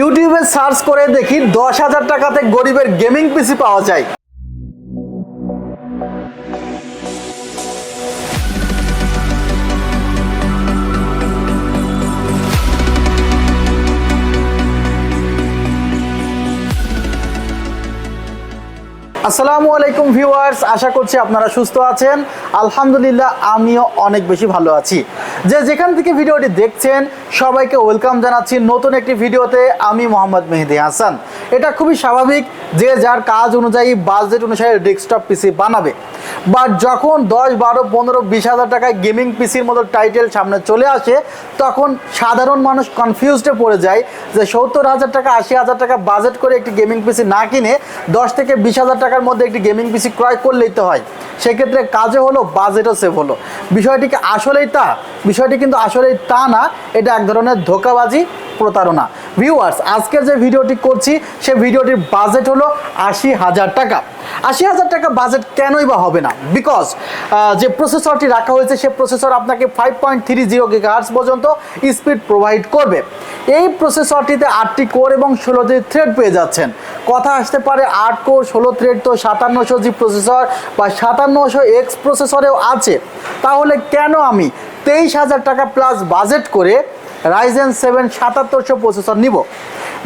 ইউটিউবে সার্চ করে দেখি দশ হাজার টাকাতে গরিবের গেমিং পিসি পাওয়া যায়। আসসালামু আলাইকুম ভিউয়ার্স, আশা করছি আপনারা সুস্থ আছেন। আলহামদুলিল্লাহ, আমিও অনেক বেশি ভালো আছি। যে যেখান থেকে ভিডিওটি দেখছেন, সবাইকে ওয়েলকাম জানাচ্ছি নতুন একটি ভিডিওতে। আমি মোহাম্মদ মেহেদি হাসান। এটা খুবই স্বাভাবিক যে যার কাজ অনুযায়ী, বাজেট অনুসারে ডেস্কটপ পিসি বানাবে। বাট যখন দশ, বারো, পনেরো, বিশ হাজার টাকায় গেমিং পিসির মতো টাইটেল সামনে চলে আসে, তখন সাধারণ মানুষ কনফিউজডে পড়ে যায় যে সত্তর হাজার টাকা, আশি হাজার টাকা বাজেট করে একটি গেমিং পিসি না কিনে দশ থেকে বিশ হাজার টাকার মধ্যে একটি গেমিং পিসি ক্রয় করলেই তো হয়। সেক্ষেত্রে কাজে হলো বাজেটও সেভ হলো। বিষয়টি কি আসলেই তা? বিষয়টি কিন্তু আসলেই তা না, এটা এক ধরনের ধোকাবাজি, প্রতারণা। ভিউয়ার্স আজকের যে ভিডিওটি করছি, সে ভিডিওটির বাজেট হলো আশি হাজার টাকা। আশি হাজার টাকা বাজেট কেনই বা হবে না? বিকজ যে প্রসেসরটি রাখা হয়েছে, সে প্রসেসর আপনাকে five point three zero gigahertz পর্যন্ত স্পিড প্রোভাইড করবে। এই প্রসেসরটিতে আটটি কোর এবং ষোলোটি থ্রেড পেয়ে যাচ্ছেন। কথা আসতে পারে, আট কোর ষোলো থ্রেড তো সাতান্নশো জি প্রসেসর বা সাতান্নশো এক্স প্রসেসরেও আছে। তাহলে কেন আমি তেইশ হাজার টাকা প্লাস বাজেট করে রাইজেন সেভেন সাতাত্তরশো প্রসেসর নিব?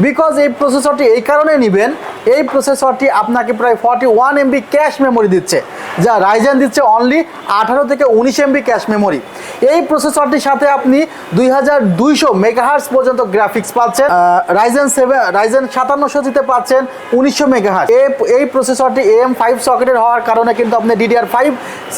বিকজ এই প্রসেসরটি এই কারণে নেবেন এই প্রসেসরটি আপনাকে প্রায় forty one MB cache memory দিচ্ছে। যা রাইজেন দিচ্ছে অনলি আঠারো থেকে উনিশ এমবি ক্যাশ মেমোরি এই প্রসেসরটির সাথে আপনি দুই হাজার দুইশো মেগাহার্স পর্যন্ত গ্রাফিক্স পাচ্ছেন। রাইজেন সেভেন রাইজেন সাতান্নশো দিতে পাচ্ছেন উনিশশো মেগাহার্স এই প্রসেসরটি এম ফাইভ সকেটের হওয়ার কারণে কিন্তু আপনি ডিডিআর ফাইভ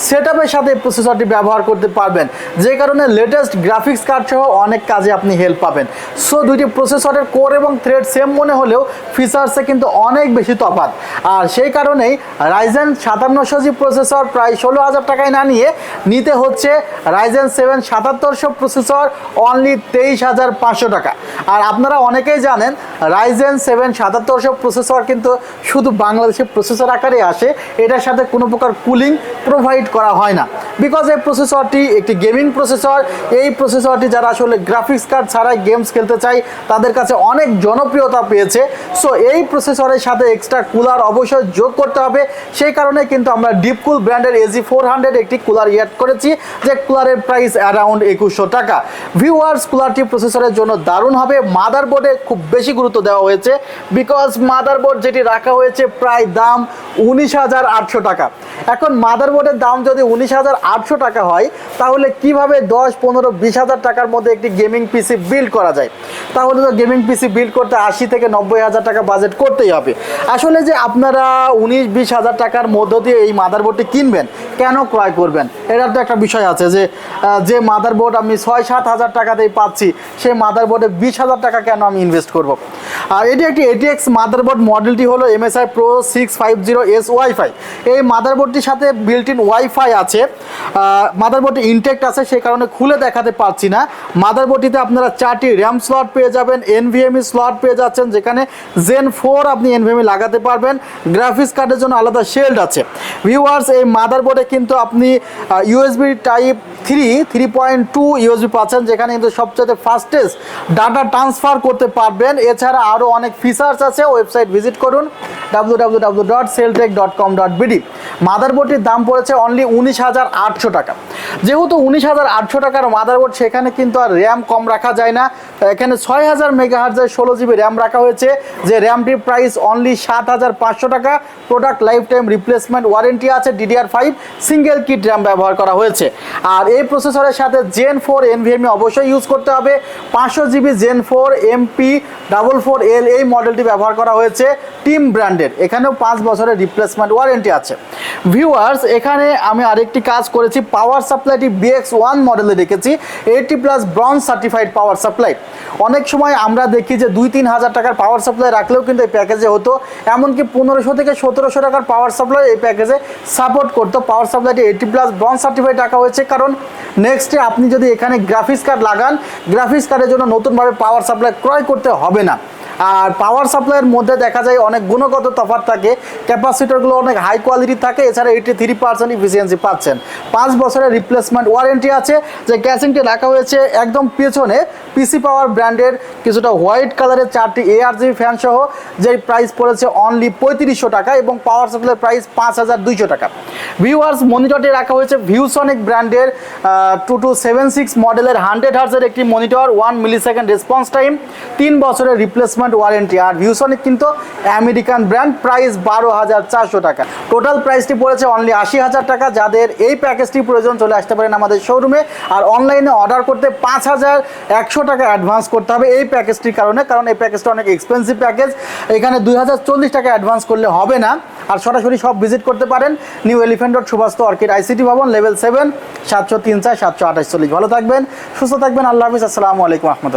সেট সাথে এই প্রসেসরটি ব্যবহার করতে পারবেন। যে কারণে লেটেস্ট গ্রাফিক্স কার্ড সহ অনেক কাজে আপনি হেল্প পাবেন। সো দুইটি প্রসেসরের কোর এবং থ্রেড সেম মনে হলেও ফিচার্সে কিন্তু অনেক বেশি তফাৎ। আর সেই কারণেই রাইজেন সাতান্নশো জি প্রসেসর প্রায় ষোলো হাজার টাকায় না নিয়ে নিতে হচ্ছে রাইজেন সেভেন সাতাত্তরশো প্রসেসর অনলি তেইশ হাজার পাঁচশো টাকা। আর আপনারা অনেকেই জানেন রাইজেন সেভেন সাতাত্তরশো প্রসেসর কিন্তু শুধু বাংলাদেশে প্রসেসর আকারে আসে। এটার সাথে কোনো প্রকার কুলিং প্রোভাইড করা হয় না। বিকজ এই প্রসেসরটি একটি গেমিং প্রসেসর এই প্রসেসরটি যারা আসলে গ্রাফিক্স কার্ড ছাড়াই গেমস খেলতে চাই তাদের কাছে অনেক জনপ্রিয়তা পেয়েছে। সো এই প্রসেসরের সাথে এক্সট্রা কুলার অবশ্যই যোগ করতে হবে। সেই কারণে কিন্তু আমরা ডিপকুল ব্র্যান্ডের এজি ফোর হান্ড্রেড একটি কুলার অ্যাড করেছি, যে কুলারের প্রাইস অ্যারাউন্ড একুশশো টাকা। ভিউয়ার্স কুলারটি প্রসেসরের জন্য দারুণ হবে। মাদারবোর্ডে খুব বেশি গুরুত্ব দেওয়া হয়েছে বিকজ মাদারবোর্ড যেটি রাখা হয়েছে প্রায় দাম উনিশ হাজার আটশো টাকা। এখন মাদারবোর্ডের দাম যদি উনিশ হাজার আটশো টাকা হয়, তাহলে কীভাবে দশ, পনেরো, বিশ হাজার টাকার মধ্যে একটি গেমিং পিসি বিল্ড করা যায়? তাহলে তো গেমিং পিসি বিল্ড করতে আশি থেকে নব্বই হাজার টাকা বাজেট করতেই হবে। আসলে যে আপনারা উনিশ, বিশ হাজার টাকার মধ্য দিয়ে এই মাদারবোর্ডটি কিনবেন, কেন ক্রয় করবেন? এটার তো একটা বিষয় আছে যে যে মাদারবোর্ড আমি ছয়, সাত হাজার টাকাতেই পাচ্ছি সেই মাদারবোর্ডে বিশ হাজার টাকা কেন আমি ইনভেস্ট করব? আর এটি একটি এটিএক্স মাদারবোর্ড মডেলটি হলো MSI pro six five zero S WiFi এই মাদারবোর্ডটির সাথে বিল্ট ইন ওয়াইফাই আছে। মাদারবোর্ডটি ইনটেক্ট আছে, সেই কারণে খুলে দেখাতে পারছি না। মাদারবোর্ডটিতে আপনারা চারটি র্যাম স্লট পেয়ে যাবেন এনভিএমই স্লট পেয়ে যাচ্ছেন, যেখানে জেন ফোর আপনি এনভিএমই লাগাতে পারবেন। গ্রাফিক্স কার্ডের জন্য আলাদা শেল্ড আছে। ভিউয়ার্স এই মাদারবোর্ডে কিন্তু আপনি USB type three three point two USB পাচ্ছেন, যেখানে কিন্তু সবচেয়ে ফাস্টেস্ট ডাটা ট্রান্সফার করতে পারবেন। এছাড়া আরও অনেক ফিচার্স আছে ওয়েবসাইট ভিজিট করুন W W W dot Celltech dot com dot BD মাদারবোর্ডটির দাম পড়েছে অনলি উনিশ হাজার আটশো টাকা। যেহেতু উনিশ হাজার আটশো টাকার মাদারবোর্ড সেখানে কিন্তু আর র্যাম কম রাখা যায় না। এখানে ছয় হাজার মেগাহার্জের ষোলো জিবি র্যাম রাখা হয়েছে, যে র্যামটির প্রাইস অনলি সাত হাজার পাঁচশো টাকা। Product life time replacement warranty আছে DDR five single kit RAM ব্যবহার করা হয়েছে। আর এই প্রসেসরের সাথে জেন ফোর এনভিএমই অবশ্যই ইউজ করতে হবে। পাঁচশো GB gen four MP double four L এই মডেলটি ব্যবহার করা হয়েছে টিম ব্র্যান্ডের এখানেও পাঁচ বছরের রিপ্লেসমেন্ট ওয়ারেন্টি আছে। ভিউয়ার্স এখানে আমি আরেকটি কাজ করেছি পাওয়ার সাপ্লাইটি বিএক্স ওয়ান মডেলে রেখেছি eighty plus bronze certified power supply অনেক সময় আমরা দেখি যে দুই তিন হাজার টাকার পাওয়ার সাপ্লাই রাখলেও কিন্তু এই প্যাকেজে হতো, এমনকি পনেরোশো থেকে সতেরোশো টাকার পাওয়ার সাপ্লাই এই প্যাকেজে সাপোর্ট করতো। পাওয়ার সাপ্লাইটি এইটি প্লাস ব্রঞ্জ সার্টিফাইড রাখা হয়েছে, কারণ নেক্সটে আপনি যদি এখানে গ্রাফিক্স কার্ড লাগান গ্রাফিক্স কার্ডের জন্য নতুনভাবে পাওয়ার সাপ্লাই ক্রয় করতে হবে না। আর পাওয়ার সাপ্লাইয়ের মধ্যে দেখা যায় অনেক গুণগত তফাৎ থাকে। ক্যাপাসিটরগুলো অনেক হাই কোয়ালিটি থাকে, এছাড়া এইটি থ্রি পার্সেন্ট ইফিসিয়েন্সি পাচ্ছেন। পাঁচ বছরের রিপ্লেসমেন্ট ওয়ারেন্টি আছে, যে ক্যাসিংটি রাখা হয়েছে একদম পেছনে পিসি পাওয়ার ব্র্যান্ডের কিছুটা হোয়াইট কালারের চারটি এআর জিবি ফ্যান সহ যে প্রাইস পড়েছে অনলি পঁয়ত্রিশশো টাকা এবং পাওয়ার সাপ্লাইয়ের প্রাইস পাঁচ হাজার দুইশো টাকা। ভিউয়ার্স মনিটরটি রাখা হয়েছে ভিউসনিক ব্র্যান্ডের টু টু সেভেন সিক্স মডেলের হান্ড্রেড হার্সের একটি monitor one millisecond response time তিন বছরের রিপ্লেসমেন্ট ওয়ারেন্টি আর ভিউসনিক কিন্তু আমেরিকান ব্র্যান্ড প্রাইস বারো হাজার চারশো টাকা। টোটাল প্রাইসটি পড়েছে অনলি আশি হাজার টাকা। যাদের এই প্যাকেজটি প্রয়োজন চলে আসতে পারেন আমাদের শোরুমে আর অনলাইনে অর্ডার করতে পাঁচ হাজার একশো টাকা অ্যাডভান্স করতে হবে এই প্যাকেজটির কারণে। কারণ এই প্যাকেজটা অনেক এক্সপেন্সিভ প্যাকেজ এখানে দুই হাজার চল্লিশ টাকা অ্যাডভান্স করলে হবে না। আর সরাসরি সব ভিজিট করতে পারেন। New Elephant Road Subastu Orchid ICT ভবন লেভেল সেভেন সাতশো তিন চার, সাতশো আঠাশ চল্লিশ। ভালো থাকবেন, সুস্থ থাকবেন। আল্লাহ হাফিজ। আসসালামু আলাইকুম রহমতুল্লাহ।